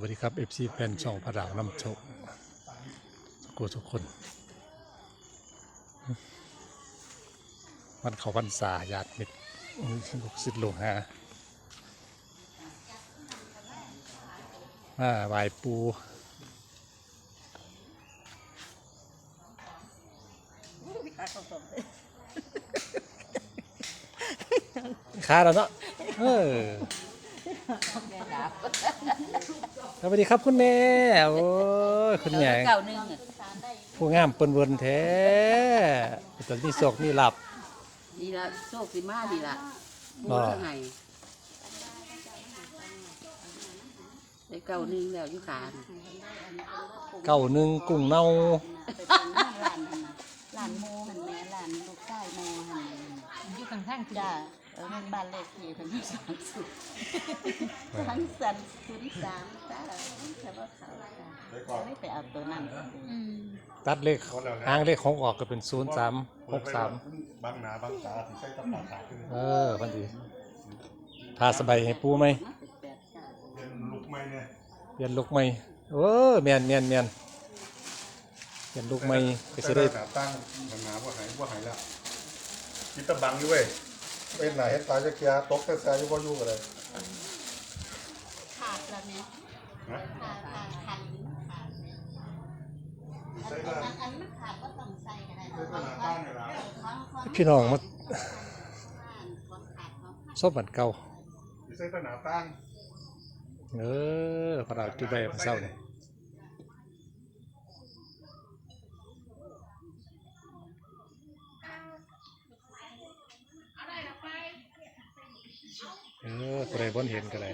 สวัสดีครับ FC แฟนช่องพระรามน้ำโชคสุโขทุกคน วันเขาวันษาญาติมิตรลูกศิษย์ลูกหามาไหวายปูค้าแล้วเนาะเออ สวัสดีครับคุณแม่ โอ้ยคุณแม่เก่าหนึ่งอะผู้งามเปิ้นเวินแท้ตอนนี้โศกนี่หลับดีละโชคสิมาดีละปูบ่เท่าไงได้เก่าหนึ่งแล้วอยู่ขานเก่าหนึ่งกุ้งเน่าไปเป็นหน้าร้านหั่นน่ะร้านโมหันแม่ร้านลูกชายโมหันอยู่ข้างๆจ้าเออมันบ้านเลขที่เป็นสามสิบทั้งสันศูนย์สามจ้าแต่ว่าเขาจ้าไม่ไปเอาตัวนั้นตัดเลขหางเลขของออกก็เป็นศูนย์สามหกสามบางหนาบางตาถึงใช้ตำหนักขาขึ้นเออพันดีทาสบายให้ปูไหมเป็นแปดจ้าเป็นลุกไหมเนี่ยเปลี่ยนลุกไหมเออแมนแมนแมนเปลี่ยนลุกไหมก็จะได้หนาตั้งบางหนาว่าหายว่าหายแล้วคิดตะบังอยู่เว้ย เป็นหนาเฮ็ดตายจะเคลียร์ตกแต่แซ่อยู่บ่อยู่กันเลยขาดแล้วเนี่ยนะขาดขาดขาดขาดเนี่ยใช่ก็อันอันมันขาดก็ต้องใส่กันได้ใช่ก็หนาตั้งเนี่ยละพี่น้องมาของขาดของซบบันเก่าใช่ก็หนาตั้งเออพอเราจุดใบมันเศร้าเนี่ย เออคนใดบ่เห็นก็ได้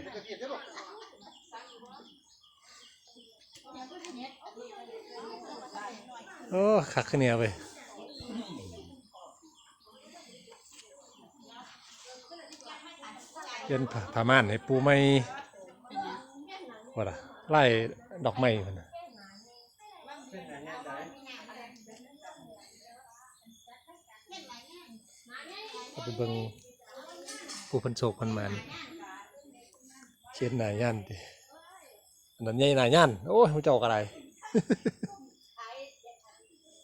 โอ้คักขึ้นเนี่ยเว้ยเย็นผ้าผ้าม่านให้ปูไม่ว่าล่ะไล่ดอกไม้มันน่ะอาไปเบิ่ง ผู้เพันโศกเพันหมันเขียนหนาย่านดิอันนั้นใหญ่หนาย่านโอ้ยมันเจ้าอะไร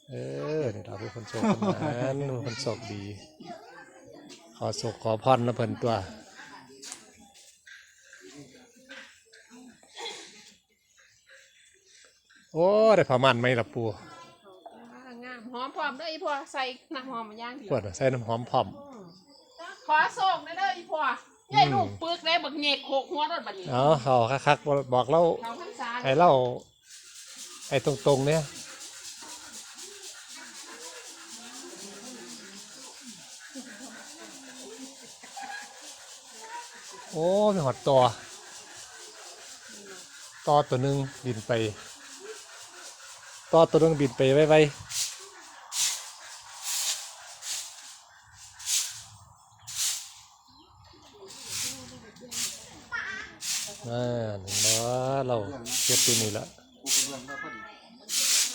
เออนี่เราผู้เพันโศกเพันหมันผู้เพันโศกดี ขอโศกขอพรแล้วเพิ่นตัวโอ้ได้ผ้ามันไหมล่ะปูงามหอมพร้อมเด้ออีพ่อใส่น้ำหอมมาย่างเดียปววดใส่น้ำหอมพร้อมข อส่งได้เด้ออีพ่อใหญ่ลูกปึกได้บักเหงกโขกหัวรถบัดนี้เอาเขาคักๆบอกบอกเล่าเขาพันษาให้เล่าไอ้ตรงๆเนี่ยโอ้มีหอดต่อต่อตัวหนึ่งบินไปต่อตัวหนึ่งบินไปไว้ไว้อ่นึ่เราเก็บตัวนี้ละ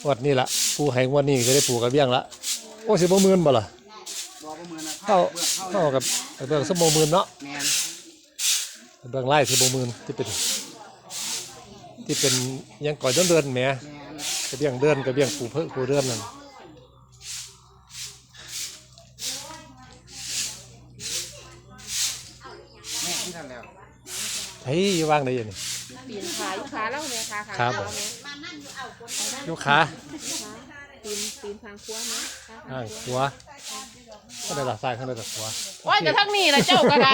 วัดนี้ละปูให้งวันนี้ก็ได้ปูกระเบี้ยงละโอ้สิบ่หมื่นบ่ล่ะบ่ประเข้าเข้ากับเบื้องสมโมหมื่นเนาะเบื้องไล่สิบ่หมื่นที่เป็น ที่เป็นยังก่อนเดือนเดือนแหมกระเบี้ยงเดือนกระเบี้ยงปูเพิ่งปูเดือนนั่น แม่ที่นั่นแล้ว เฮ้ยอยู่ว่างได้ยังนี่ปีนขาอยู่ขาแล้วเนี่ยขาขาครับเท้าเนี่ยลูกขาปีนปีนทางขวานะขาอ่างขวาก็ได้ละซ้ายข้างได้ละขวาโอ้ยแต่ทั้งนี้ละเจ้าก็ได้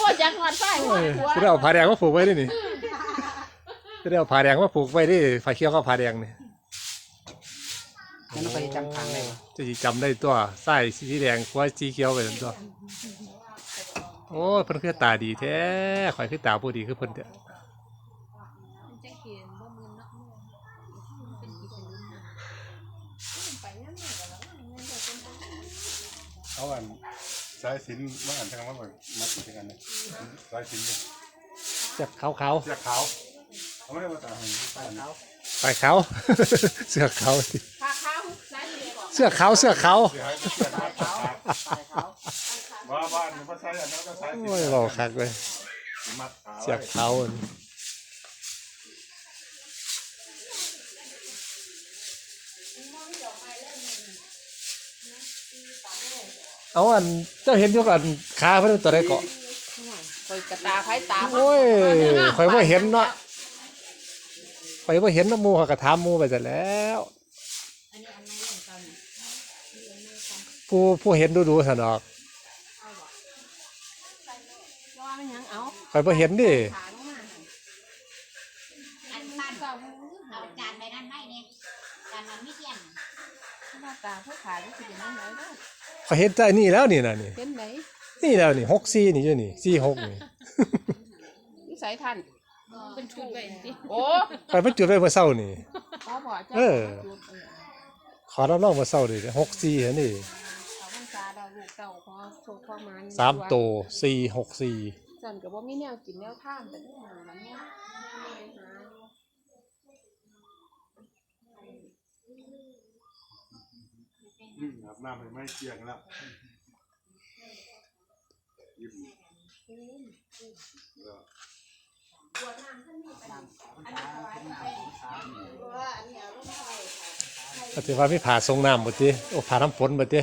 ปวดจังหวัดใส่หัวขวาจะได้เอาผ้าแดงมาผูกไว้ดินี่จะได้เอาผ้าแดงมาผูกไว้ดิผ้าเขียวก็ผ้าแดงนี่แล้วไปจำทางได้บ่จะสิจำได้ตัวใส่สีแดงขวาสีเขียวไปนั่นตัว โอ้ยเพิ่นคือตาดีแท้ข่อยคือตาผู้ดีคือเพิ่นเด้อจะเขียนบ่มือเนาะเป็นกี่เป็นไปนั่นเนี่ยก็แล้วมันจะเป็นเอาอันสายสินมาอันทางมาบ่มาติดกันเนี่ยสายสินเนี่ยจับขาวขาวเสื้อขาวเอาไม่ได้มาตาให้ใส่ขาวๆไปขาว เสื้อขาวสิขาขาวสายเลยบอกเสื้อขาวเสื้อขาวเสื้อให้เสื้อขาว ว่มันก็อกโอ้ยหอคักเลยเสียบเท้าอันเอาอันเจ้าเห็นยกอันขาเพิ่นตัวใดเกาะคอยกระตาไผตาโอ้ยคอยบ่เห็นเนาะคอว่าเห็นน้ำมูเขาก็ามหมูไปซะแล้วผู้ผู้เห็นดูดูซะอก ข่อยบ่เห็นดิขาลงมาอันบ้านก็เอาจานไปนั่นไม่เนี่ยจานมันไม่เที่ยงหน้าตาผู้ขารู้สึกยังไงเด้อข่อยเห็นใจนี่แล้วนี่น่ะนี่ เห็นไหนนี่แล้วนี่64นี่อยู่นี่46นี่นิสัยท่านเป็นชุดไว้สิโอ้ข่อยเพิ่นจุดไว้เมื่อเช้านี่ ขอบอกเจ้าเออขอรับรองเมื่อเช้านี่64หั่นนี่เขาพรรษาเราลูกเก่าพอโชคความมันสามโต464 สั่นก็บ่มีแนวกินแนวทานแต่ที่หาแล้วเนี่ยอืมอาบน้ำให้ไม่เกี่ยงแล้วยิ้มเออก็ถือว่ามีผ่าทรงน้ำบ่ติโอ้ผ่าน้ำฝนบ่ติ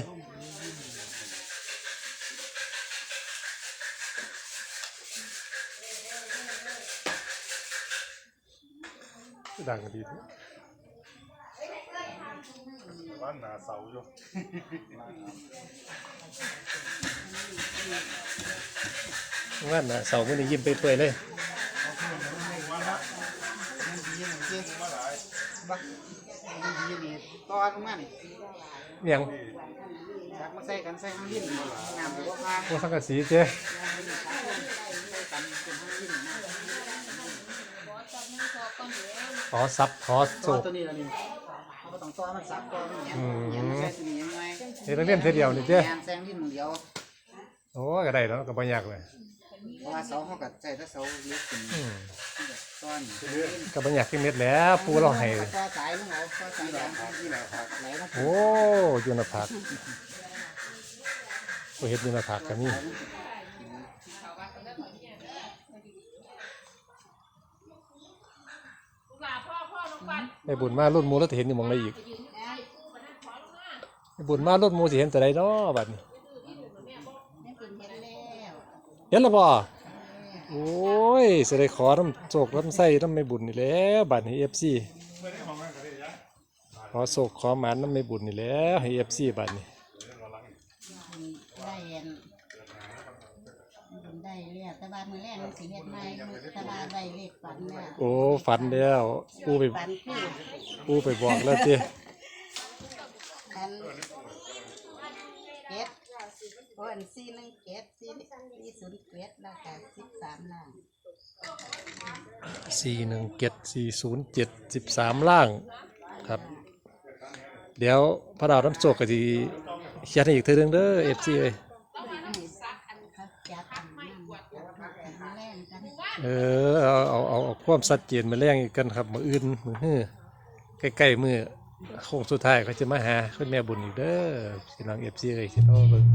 ดังดีเด้อบ้านหนาเสาอยู่ว่าน่ะเสาร์มื้อนี้ยิ้มเปื่อยๆเลยบักดีนี่ตอนมานี่เมียงชักมาใส่กันใส่ห้างลิ้นงามบ่พาบ่สังกะสีเจ้ กันเป็นห้างลิ้นนะ ขอซับขอโศตัวกตัวนี้ละนี่เขาก็ต้องต่อมันซับก่อนเนี่ยอืมเนี่ยใส่ตัวนี้ยังไงเฮ็ดเล่นเสียเดียวนี่เจ้งานแซงลิ้นเดียวโอ้ก็ได้แล้วก็บ่ยากเลยเพราะว่าเสาเขาก็ใส่แต่เสาเล็กขึ้นอืมต้นก็บ่ยากที่เม็ดแล้วปูเราให้ต่อสายลงเอาต่อสายแหลมที่ไหนครับไหลลงโอ้อยู่หน้าผากบ่เฮ็ดอยู่หน้าผากก็มี ไอ้บุญมาลุ่นมูแล้วจะเห็นอยู่มองไดอีกไอ้บุญมาลุ่นมูสิเห็นแต่ไรเนาะบัดนี้นี่เป็นเห็นแล้วเห็นแล้วบ่โอ้ยสะได้ขอน้ำโศกน้ำไส้น้ำไม่บุญนี่แล้วบัดนี้เอฟซีขอโศกขอหมานน้ำไม่บุญนี่แล้วให้ FC บัดนี้ ได้เห็นบุญได้ เรียกแต่บ้านมือแรกมันสิเฮ็ดใหม่มือแต่บ้านได้เลขฝันแล้วโอ้ฝันแล้วปูไปฝันคือปูไปบอกแล้วติอันเก็ดเพราะอันสี่หนึ่งเก็ดสี่สี่ศูนย์เก็ดแล้วก็สิบสามล่าง417 407 13ล่างครับ เดี๋ยวพระดาวน้ำโศกก็สิเขียนให้อีกเทื่อนึงเด้อ FC เอ้ยเขาจัดอันนั้นจัดกันมาแรงกัน เออเอาเอาเอาเอาความชัดเจนมาแรงอีกกันครับมืออื่นมือฮือใกล้ๆมือโค้งสุดท้ายเขาจะมาหาคุณแม่บุญอีกเด้อพี่น้องเอฟซีเลยคิดว่าเบิ่ง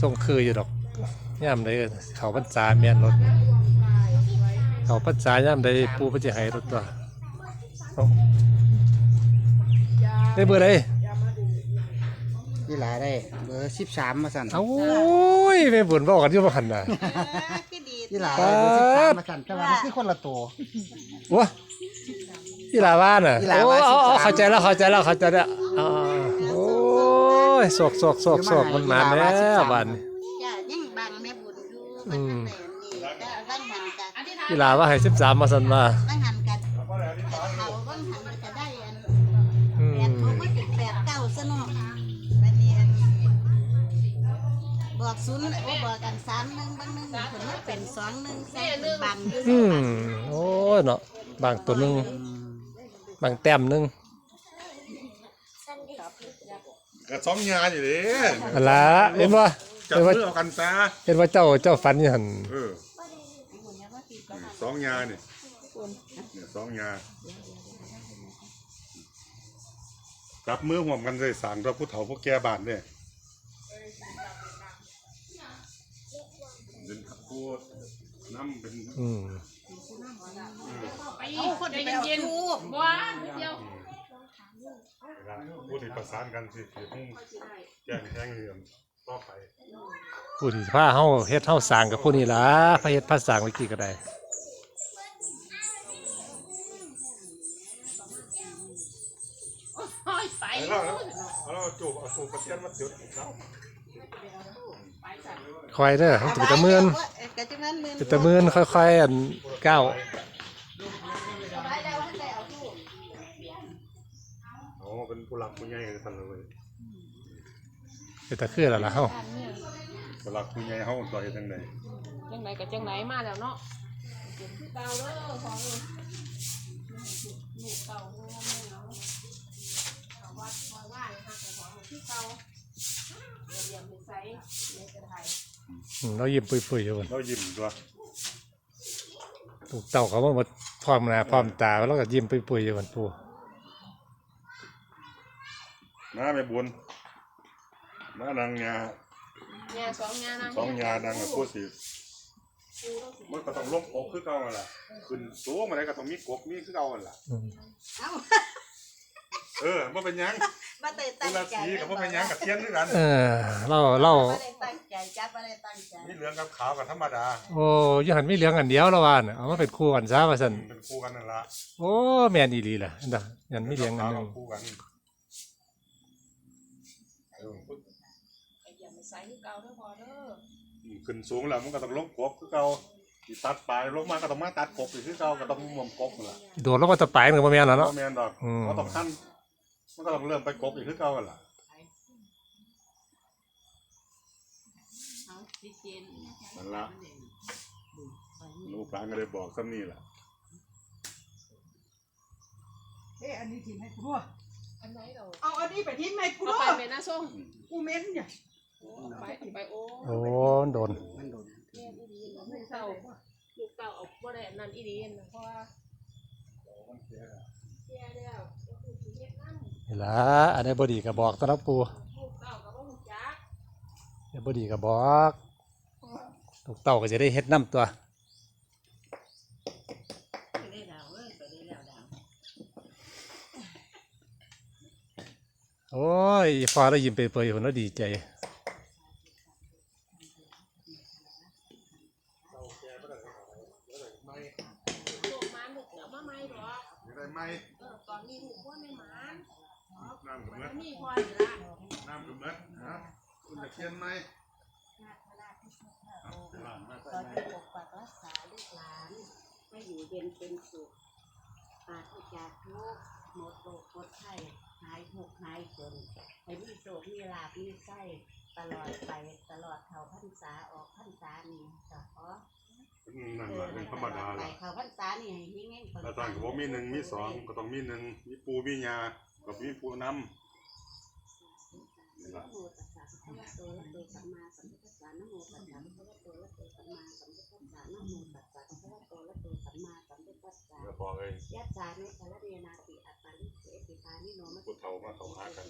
ส่งคืออยู่ดอกย่ามใดเขาพรรษาแม่นรถเขาพรรษาย่ามใดปูพระจะให้รถตัวเอได้เบอร์ใด นี่หลายได้ เบอร์สิบสามมาสั่นเอาโอ้ยแม่บุญบอกกันอยู่บ่หันน่ะคือดีนี่หลายได้เบอร์สิบสามมาสั่นแต่ว่ามันคือคนละตัววะอีหลาบ้านอะอีหลาโอ้บ้านเอาเอา13เข้าใจแล้วเข้าใจแล้วเข้าใจแล้วอ่าโอ้ยโศกโศกโศกโศกมันมาแล้วบ้านนี้จ้ะยังบังแม่บุญอยู่อืมันมตั้งแต่นี่ก็บังหันกันอีหลาว่าให้สิบสามมาสันมาบังหันกันเขา บอกศูนย์โอ้บอกกันสามหนึ่งบางหนึ่งผลมันเป็นสองหนึ่งใส่เป็นบังอยู่อืมโอ้ยเนาะบางตัวหนึงบางแต้มหนึงกระซ้อมงานอยู่เด้อันละเห็นว่าจับเห็นว่ามือเอากันซะเห็นว่าเจ้าเจ้าฝันอยันเออสองงานเนี่ยเนี่ยสองงานจับมือห่วมกันเลยสั่งพระผู้เฒ่าผู้แก่บ้านเนี่ย น้ำเป็นอืมไปคนใจเย็นๆบ่เดียวเวลาผู้ที่ประสานกันสิสิต้องแจ้งแจ้งเรื่องต่อไปผู้ที่พาเฮาเฮ็ดเฮาสร้างกับผู้นี้ล่ะพาเฮ็ดพาสร้างไว้กี่ก็ได้ห้อยไปไปแล้วแล้วแล้วจูบเอาสูบกระเทียนมาจุดแล้วคอยเด้อมันเป็นตะเมือน กะจังนั้นมือเป็นตะเมือนค่อยๆอันก้าวโอ้เป็นผู้หลักผู้ใหญ่กันทันเลยเป็นตะคือแล้วล่ะเฮาผู้หลักผู้ใหญ่เขาต่อยจังไดจังไหนกับจังไหนมาแล้วเนาะเก็บที่เก่าเด้อของลูกลูกเก่าเมื่อไม่เอาเอาวัดคอยว่าเลยค่ะของที่เก่าเดี๋ยวเดี๋ยวไปใส่เดี๋ยวจะถ่าย อืมเรายิ้มปุยๆอยู่พุ่นเรายิ้มตัวลูกเต่าเขามาหมดพร้อมหน้าพร้อมตาแล้วก็ยิ้มปุยๆอยู่พุ่นปู่มาแม่บุญมานางงางานสองงานนะสองยานางกับผู้สิปูต้องสิมันก็ต้องลงอกคือเก่าหั่นล่ะขึ้นสูงมาได้ก็ต้องมีกกมีคือเก่าหั่นล่ะอืม เอ้า เออบ่เป็นหยัง บ่ได้เวตั้งลาใจสีกับบ่เป็นหยังกับเทียนคือกันเออเราเราบ่ได้ตั้งใจจับบ่ได้ตั้งใจมีเหลืองกับขาวกับธรรมดาโอ้ยหันมีเหลืองอันเดียวแล้วว่าน่ะเอามาเป็นคู่กันซะว่าซั่นเป็นคู่กันนั่นล่ะโอ้แม่นอีหลีล่ะอันน่ะยันมีเหลืองอันหนึงคู่กันเออไอ้เดี๋ยวไปใส่ที่เก่าเด้อพอเด้อขึ้นสูงแล้วมันก็ต้องลงกกคือเก่าสิตัดปลายลงมาก็ต้องมาตัดกกอีกคือเก่าก็ต้องม่วมกกนั่นล่ะโดดลงมาตะปลายมันก็บ่แม่นแล้วบ่เนาะแม่นดอกอืม ก็ต้องขั้น มันก็ต้องเริ่มไปกกอีกคือเก่าหั่นล่ะเอาพี่เจนนั่นล่ะลูกหลานก็ได้บอกซ้ำนี่ล่ะเอ๊ะอันนี้ทิ้งให้กูด้วยอันไหนเราเอาอันนี้ไปทิ้งให้กูเอาด้ไปวยเป็นหน้าส้มกูเหม้นเนี่ยไปไปโอ้โอ้โดน มันโดนแม่อีดีนลูกเต่าลูกเต่าเอาบ่ได้นั่นอีดีนเพราะว่าเสียแล้วก็คือสิเฮ็ดนั่น นี่ล่ะอันใดบ่ดีก็บอกตะนะปู่ลูกเต่าก็บ่ฮู้จักอันใดบ่ดีก็บอกลูกเต่าก็จะได้เฮ็ดน้ำตัวไปได้ดาวเอ้ยไปได้แล้วดาวโอ้ยพอเรายิ้มเปื่อยๆพุ่นเราดีใจลูกมันลูกเอามาใหม่ดอกมีอะไรไหมเออตอนนี้ลูกบ่ได้หมาน น้ำกับมัเมื่อนมีพออยู่ละน้ำกับเมื่อนะคุณจะเทียนไหมเอาไปล้างมาขอให้ปกปักรักษาลูกหลานให้อยู่เย็นเป็นสุขปราศจากทุกข์หมดโรคหมดไข้หายทุกข์หายจนให้มีโชคมีลาภมีไส้ตลอดไปตลอดเขาพรรษาออกพรรษานี่ก็ขอนั่นแหละเป็นธรรมดาไปละเขาพรรษานี่ให้เฮงๆปังๆแล้วต่างกับว่ามีหนึ่งมีสองก็ต้องมีหนึ่งมีปูมียา กับมีปูน้ำนี่ละนะโมตัสสะภะคะวะโตอะระหะโตสัมมาสัมพุทธัสสะนะโมตัสสะภะคะวะโตอะระหะโตสัมมาสัมพุทธัสสะนะโมตัสสะภะคะวะโตอะระหะโตสัมมาสัมพุทธัสสะแล้วพอเลยยัตสานุสารเนนาติอัตตาลิเสติปานิโนมัสพุทธเฒ่ามาเขาหากัน